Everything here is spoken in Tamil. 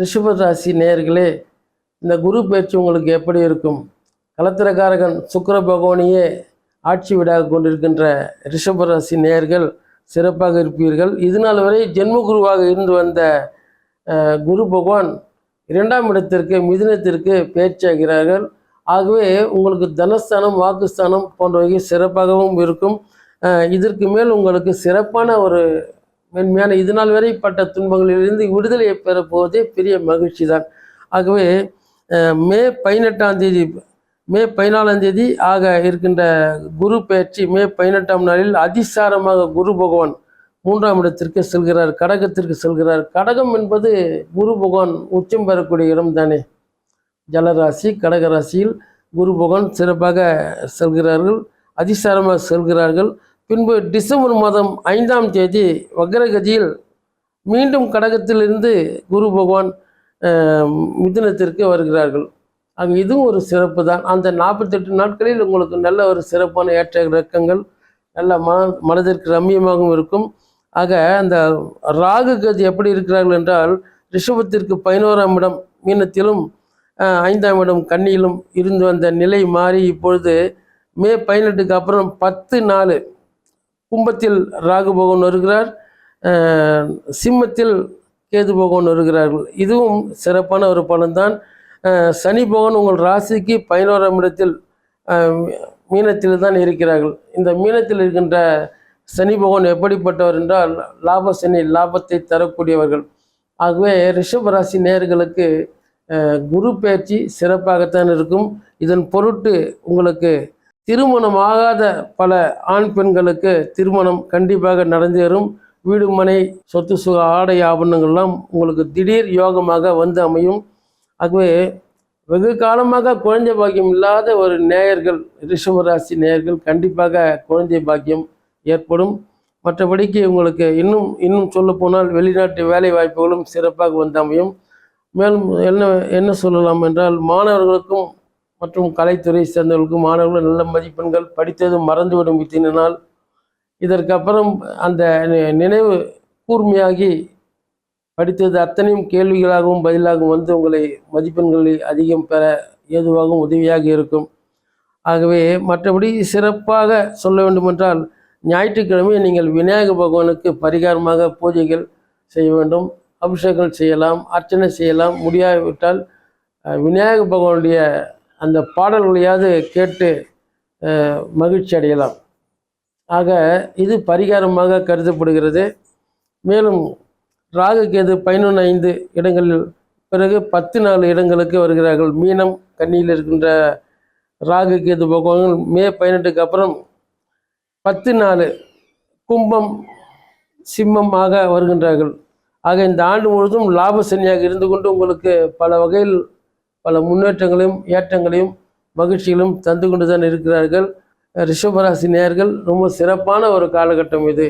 ரிஷபராசி நேர்களே இந்த குரு பயிற்சி உங்களுக்கு எப்படி இருக்கும்? கலத்திரக்காரகன் சுக்கர பகவானியே ஆட்சி வீடாக கொண்டிருக்கின்ற ரிஷபராசி நேயர்கள் சிறப்பாக இருப்பீர்கள். இது நாள் வரை ஜென்ம குருவாக இருந்து வந்த குரு பகவான் இரண்டாம் இடத்திற்கு மிதுனத்திற்கு பேச்சாகிறார்கள் ஆகவே உங்களுக்கு தனஸ்தானம் வாக்குஸ்தானம் போன்றவை சிறப்பாகவும் இருக்கும். இதற்கு மேல் உங்களுக்கு சிறப்பான ஒரு மென்மையான இது நாள் வரை பட்ட துன்பங்களிலிருந்து விடுதலையை பெறப்போவதே பெரிய மகிழ்ச்சி தான் ஆகவே மே பதினெட்டாம் தேதி மே பதினாலாம் தேதி ஆக இருக்கின்ற குரு பயிற்சி மே பதினெட்டாம் நாளில் அதிசாரமாக குரு பகவான் மூன்றாம் இடத்திற்கு செல்கிறார் கடகத்திற்கு செல்கிறார். கடகம் என்பது குரு பகவான் உச்சம் பெறக்கூடிய இடம் தானே. ஜலராசி கடகராசியில் குரு பகவான் சிறப்பாக செல்கிறார்கள் அதிசாரமாக செல்கிறார்கள். பின்பு டிசம்பர் மாதம் ஐந்தாம் தேதி வக்ரகதியில் மீண்டும் கடகத்திலிருந்து குரு பகவான் மிதுனத்திற்கு வருகிறார்கள். ஆக இதுவும் ஒரு சிறப்பு தான் அந்த நாற்பத்தெட்டு நாட்களில் உங்களுக்கு நல்ல ஒரு சிறப்பான ஏற்ற இறக்கங்கள் நல்ல மன மனதிற்கு ரம்மியமாகவும் இருக்கும். ஆக அந்த ராகு கதி எப்படி இருக்கிறார்கள் என்றால் ரிஷபத்திற்கு பதினோராம் இடம் மீனத்திலும் ஐந்தாம் இடம் கன்னியிலும் இருந்து வந்த நிலை மாறி இப்பொழுது மே பதினெட்டுக்கு அப்புறம் பத்து நாலு கும்பத்தில் ராகு பகவான் வருகிறார் சிம்மத்தில் கேது பகவான் வருகிறார்கள் இதுவும் சிறப்பான ஒரு பலன்தான். சனி பகவான் உங்கள் ராசிக்கு பதினோராம் இடத்தில் மீனத்தில் தான் இருக்கிறார்கள். இந்த மீனத்தில் இருக்கின்ற சனி பகவான் எப்படிப்பட்டவர் என்றால் லாப சனி லாபத்தை தரக்கூடியவர்கள். ஆகவே ரிஷப ராசி நேயர்களுக்கு குரு பயிற்சி சிறப்பாகத்தான் இருக்கும். இதன் பொருட்டு உங்களுக்கு திருமணம் ஆகாத பல ஆண் பெண்களுக்கு திருமணம் கண்டிப்பாக நடந்தேறும். வீடு மனை சொத்து சுக ஆடை ஆபரணங்கள்லாம் உங்களுக்கு திடீர் யோகமாக வந்து அமையும். ஆகவே வெகு காலமாக குழந்தை பாக்கியம் இல்லாத ஒரு நேயர்கள் ரிஷபராசி நேயர்கள் கண்டிப்பாக குழந்தை பாக்கியம் ஏற்படும். மற்றபடிக்கு உங்களுக்கு இன்னும் இன்னும் சொல்ல போனால் வெளிநாட்டு வேலை வாய்ப்புகளும் சிறப்பாக வந்து அமையும். மேலும் என்ன என்ன சொல்லலாம் என்றால் மாணவர்களுக்கும் மற்றும் கலைத்துறை சேர்ந்தவர்களுக்கு மாணவர்கள் நல்ல மதிப்பெண்கள் படித்தது மறந்துவிடும் வித்தினால் இதற்கப்புறம் அந்த நி- நினைவு கூர்மையாகி படித்தது அத்தனையும் கேள்விகளாகவும் பதிலாகவும் வந்து உங்களை மதிப்பெண்களை அதிகம் பெற ஏதுவாகவும் உதவியாக இருக்கும். ஆகவே மற்றபடி சிறப்பாக சொல்ல வேண்டுமென்றால் ஞாயிற்றுக்கிழமை நீங்கள் விநாயக பகவானுக்கு பரிகாரமாக பூஜைகள் செய்ய வேண்டும். அபிஷேகங்கள் செய்யலாம் அர்ச்சனை செய்யலாம். முடியாவிட்டால் விநாயக பகவானுடைய அந்த பாடல்களையாவது கேட்டு மகிழ்ச்சி அடையலாம். ஆக இது பரிகாரமாக கருதப்படுகிறது. மேலும் ராகு கேது பதினொன்று ஐந்து இடங்களில் பிறகு பத்து நாலு இடங்களுக்கு வருகிறார்கள். மீனம் கன்னியில் இருக்கின்ற ராகு கேது பகவான் மே பதினெட்டுக்கு அப்புறம் பத்து நாலு கும்பம் சிம்மமாக வருகின்றார்கள். ஆக இந்த ஆண்டு முழுவதும் லாப சனியாக இருந்து கொண்டு உங்களுக்கு பல வகையில் பல முன்னேற்றங்களையும் ஏற்றங்களையும் மகிழ்ச்சிகளும் தந்து கொண்டு தான் இருக்கிறார்கள். ரிஷபராசி நேர்கள் ரொம்ப சிறப்பான ஒரு காலகட்டம் இது.